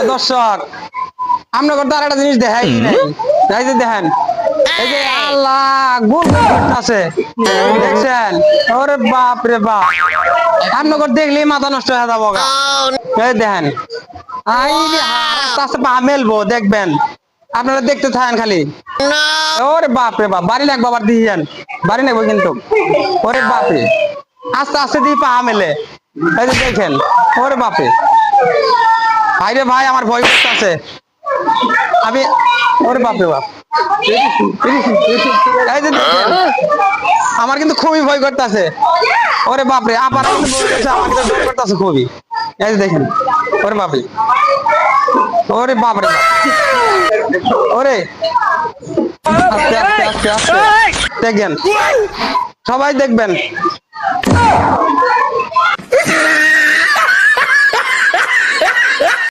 ও দর্শক। আর একটা জিনিস দেখাই দেখেন এই যে আল্লাহ গোল আছে। দেখছেন? ওরে বাপ রে বাপ। আপনার ঘর দেখলেই মাথা নষ্ট হয়ে যাব এই দেখেন। আই রে পা মেলবো দেখবেন। আপনারা দেখতে থাকেন খালি। ওরে বাপ রে বাপ বাড়ি লাগবো আবার দিয়ে যান। বাড়ি লাগবো কিন্তু। ওরে বাপ রে। আস্তে আস্তে দিয়ে পা মেলে। এই যে দেখেন ওরে বাপরে ভাই রে ভাই, আমার ভয় করতেছে। আমি ওরে বাপরে বাপ। আমার কিন্তু খুবই ভয় করতেছে। ওরে বাপরে ভয় আমার কিন্তু ভয় করতেছে খুবই। এই দেখেন, ওরে বাপরে। ওরে বাপরে বাপ। ওরে। আস্তে আস্তে আস্তে। দেখেন, সবাই দেখবেন।